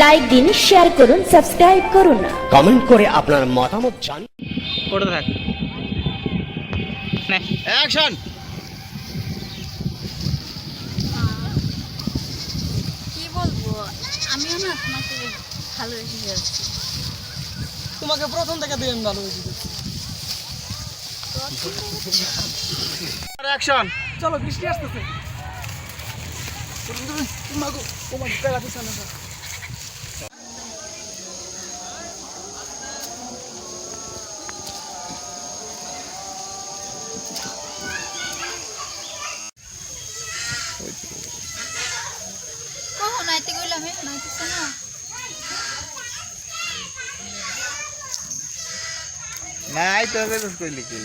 Like দিন share করুন subscribe করুন কমেন্ট করে আপনার মতামত জান করতে থাক অ্যাকশন কি বলব? আমিও না তোমাকে ভালোবেসে তোমাকে প্রথম থেকে দিয়ে আমি ভালোবেসে অ্যাকশন চলো বৃষ্টি আসতেছে। তোমাকে তোমাকে পেলা। কখন আইতে গেলাম এখন আইতেছে না? নাই তো বেশ কইলি কি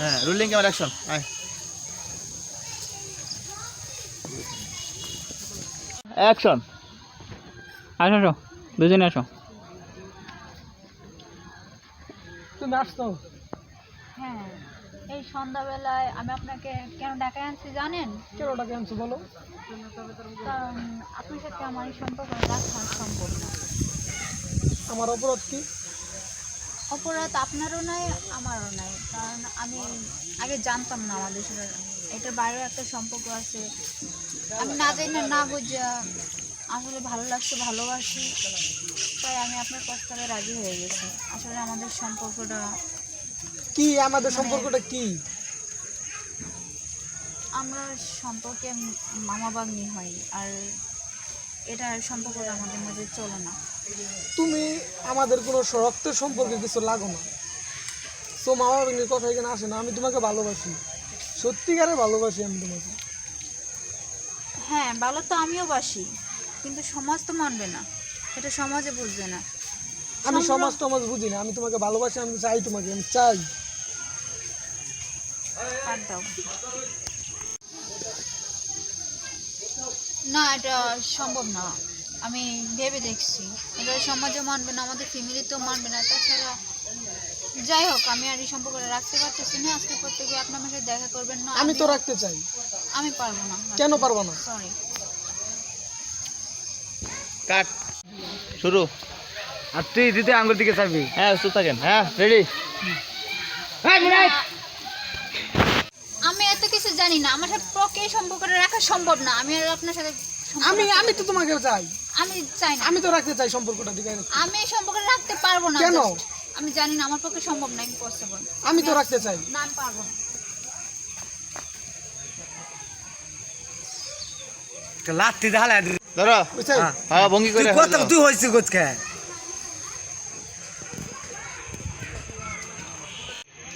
হ্যাঁ রুলিং ক্যামেরা অ্যাকশন আয়। অ্যাকশন আসো আসো দুজনে আসো। তুমি আসতো হ্যাঁ। এই সন্ধ্যাবেলায় আমি আপনাকে কেন ডাকায় আনছি জানেন? কেন ডাকে আনছো বলো? কারণ আপনার সাথে আমার এই সম্পর্ক রাখা সম্ভব না। আমার অপরাধ কি? অপরাধ আপনারও নাই আমারও নাই। কারণ আমি আগে জানতাম না আমাদের সাথে। এটার বাইরেও একটা সম্পর্ক আছে। আমি না জানি না না বুঝা আসলে ভালো লাগছে ভালোবাসি। তাই আমি আপনার প্রস্তাবে রাজি হয়ে গেছি। আসলে আমাদের সম্পর্কটা কি আমাদের সম্পর্কটা কি? আমরা সম্পর্কে মামা বাগনি হই আর এটা সম্পর্কটা আমাদের মাঝে চলে না। তুমি আমাদের কোনো রক্তের সম্পর্কে কিছু লাগো না। তো মামা বাবিনীর কথা এখানে আসে না আমি তোমাকে ভালোবাসি। সত্যিকারের ভালোবাসি আমি তোমাকে। হ্যাঁ ভালো তো আমিও বাসি কিন্তু সমাজ তো মানবে না। এটা সমাজে বুঝবে না। আমি সম্পর্ক- সমাজ টমাজ বুঝি না আমি তোমাকে ভালোবাসি আমি চাই তোমাকে আমি চাই। কাট দাও না এটা সম্ভব না। আমি ভেবে দেখছি। এটা সমাজও মানবে না আমাদের ফ্যামিলিতেও মানবে না। তাছাড়া যাই হোক আমি আর এই সম্পর্কটা রাখতে পারতেছি না। আজকে পর থেকে আপনি আমার সাথে দেখা করবেন না। আমি তো রাখতে চাই। আমি পারব না। কেন পারব না? Sorry cut. শুরু। আর তুই দিতে আঙ্গুর দিকে চাবি হ্যাঁ সুস্থ থাকেন। হ্যাঁ রেডি কিছু জানি না আমার সাথে পক্ষে এই সম্পর্কটা রাখা সম্ভব না আমি আর আপনার সাথে আমি আমি তো তোমাকে চাই। আমি চাই না। আমি তো রাখতে চাই সম্পর্কটা ঠিক আছে? আমি এই সম্পর্কে রাখতে পারব না কেন? আমি জানি না আমার পক্ষে সম্ভব না ইম্পসিবল আমি তো রাখতে চাই। না আমি পারব না। লাত্তি ঢালা ধরো হ্যাঁ। ভঙ্গি করে কত তুই হয়েছে কোচকে অ্যাকশন তাকে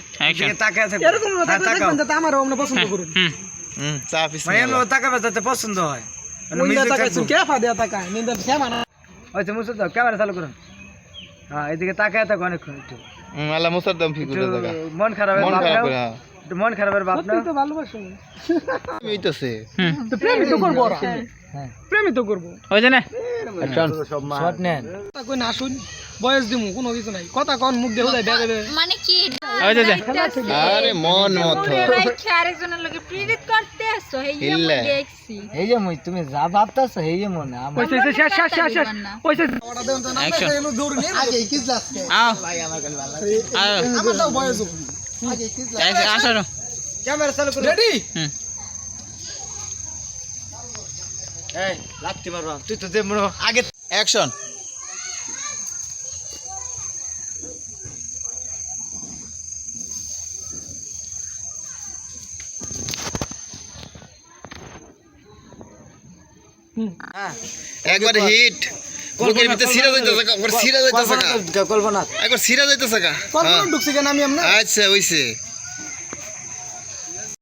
আছে এরকম দেখবেন যাতে আমার পছন্দ করুন। হুম হুম। চা পিস মানে তাকাবে তাতে পছন্দ হয়। মানে আচ্ছা মুসুদ দাও ক্যামেরা চালু করুন। হ্যাঁ এদিকে তাকায় থাকো অনেকক্ষণ একটু। আল্লাহ মুসার দম ফিকুরে মন খারাপ মন খারাপ হ্যাঁ। মন খারাপের বাপ না তো ভালোবাসো। হইতাছে তো প্রেমই তো করব হ্যাঁ। প্রেমই তো করব। ওই যে না। অ্যাকশন শট নেন কই না আসুন। বয়স দিমু কোনো কিছু নাই। কথা কন মুখ দিয়ে হুদাই বেড়ে মানে কি ওই যে যে আরে মন মত। আরেকজনের লোকে প্রেরিত করতে আসছো এই যে দেখছি। এই যে মুই তুমি যা ভাবতাছ এই যে মনে আমার ওইসে শেষ শেষ শেষ শেষ। ওইসে Action. দৌড় নিয়ে। আগে কিস লাগছে আও আও আমার তাও বয়স আসো ক্যামেরা চালু করে। রেডি হুম। এই লাত্তি মারবা। তুই তো দে মরো আগে অ্যাকশন একবার হিট বুকের ভিতরে সিরা যাইতেছে একবার সিরা যাইতেছে একবার সিরা যাইতেছে কেন? আচ্ছা হইছে।